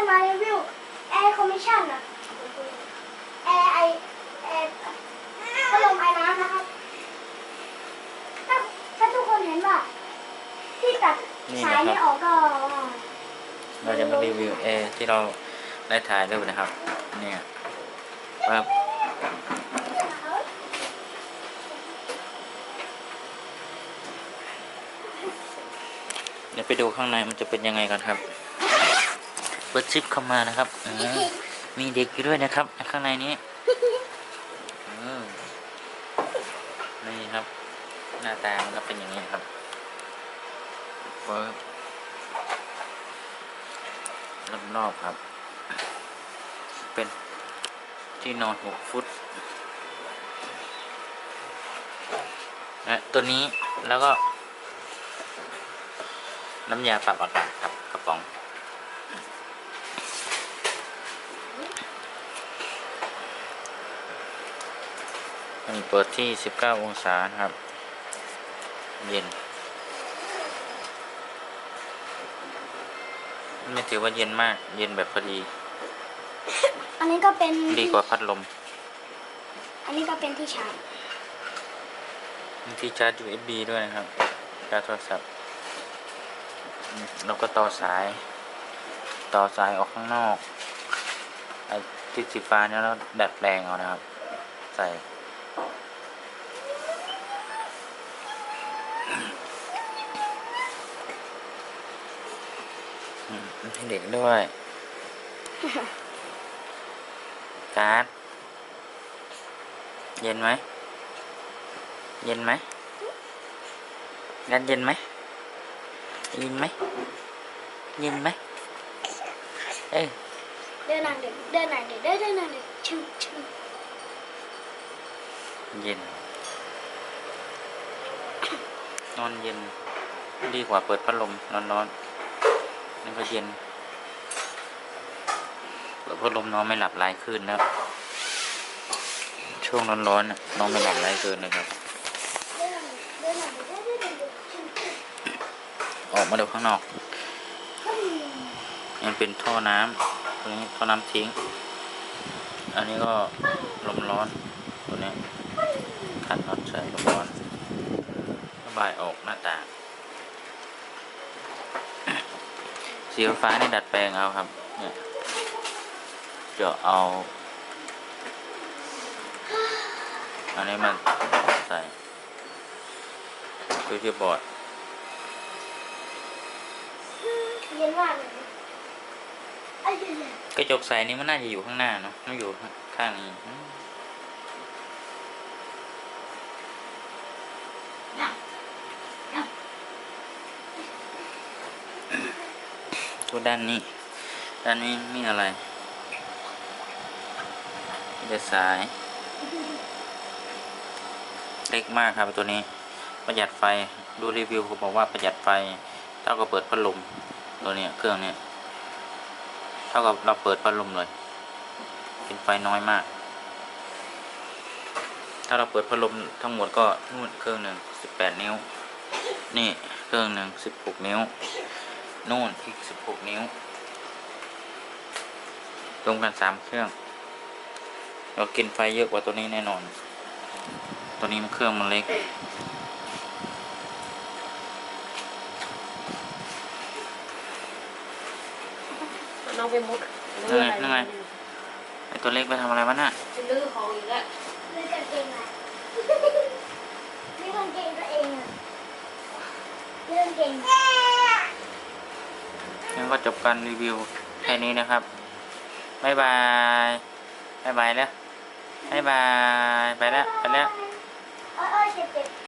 จะมารีวิวแอร์คอมมิชชั่นอะแอร์ไอแอร์พัดลมไอน้ำนะครับถ้าถ้าทุกคนเห็นว่าที่ตัดสายนะครับนี่ออกก็เราจะมารีวิวแอร์ที่เราได้ถ่ายรูปนะครับ เนี่ยปั๊บเดี๋ยวไปดูข้างในมันจะเป็นยังไงกันครับ เปิดชิปเข้ามานะครับมีเด็กอยู่ด้วยนะครับ ข้างในนี้นี่ครับ หน้าตามันก็เป็นอย่างนี้ครับปึ๊บรอบๆครับ เป็นที่นอนหกฟุตและตัวนี้แล้วก็ น้ำยาปรับอากาศครับกระป๋อง อันนี้เปิดที่ 19 องศานะครับ เย็น ไม่ถือว่าเย็นมาก เย็นแบบพอดี อันนี้ก็เป็นดีกว่าพัดลม อันนี้ก็เป็นที่ชาร์จมีที่ชาร์จ USB ด้วยนะครับชาร์จโทรศัพท์อืมแล้วก็ต่อสาย ต่อสายออกข้างนอกไอ้ที่สีฟ้าเนี่ยเราดัดแปลงเอานะครับ ใส่ ให้เด็กด้วย การ์ดเย็นไหม เย็นไหมงันเย็นไหมเย็นไหมเย็นไหมเอ้ยเดินหนังเด็กเดินหนังเด็กเดินเดินหนังเด็กชื่อชื่อเย็น นอนเย็น ดีกว่าเปิดพัดลมนอนนอนๆนี่ก็เย็น เปิดพัดลมน้อนไม่หลับหลายคืนแล้วช่วงร้อนๆน่ะนอนไม่หลับหลายคืนเลยครับเดินหนังเด็กเดินหนังเด็กเดินเดินเด็กชื่ออกมาดูข้างนอกมันเป็นท่อน้ำตรงนี้ท่อน้ำทิ้ง อันนี้ก็ลมร้อนตัวนี้ขันน็อตใส่ลมร้อนระบายออกหน้าต่างสีฟ้านี่ดัดแปลงเอาครับเนี่ย จะเอา อันนี้มันใส่คือที่บอร์ดเย็นมากเลยไอ้เหี้ยกระจกใสนี่มันน่าจะอยู่ข้างหน้าเนาะไม่อยู่ข้างนี้อืมตัวด้านนี้ ด้านนี้มีอะไร มีแต่สาย เล็กมากครับตัวนี้ประหยัดไฟดูรีวิวเขาบอกว่าประหยัดไฟเท่ากับเปิดพัดลมตัวนี้เครื่องเนี้ยเท่ากับเราเปิดพัดลมเลย เป็นไฟน้อยมาก ถ้าเราเปิดพัดลมทั้งหมดก็นู่นเครื่องหนึ่งสิบแปดนิ้ว นี่เครื่องหนึ่งสิบหกนิ้วนู่นอีกสิบหกนิ้วรวมกันสามเครื่อง เรากินไฟเยอะกว่าตัวนี้แน่นอน ตัวนี้มันเครื่องมันเล็ก น้องไปมุดนั่นไงนั่นไงไอตัวเล็กไปทำอะไรวะน่ะจะลื้อของอีกแล้วนี่กางเกงอะนี่กางเกงตัวเองอะนี่กางเกงงั้นก็จบการรีวิวแค่นี้นะครับ บ๊ายบาย บ๊ายบายแล้ว บ๊ายบาย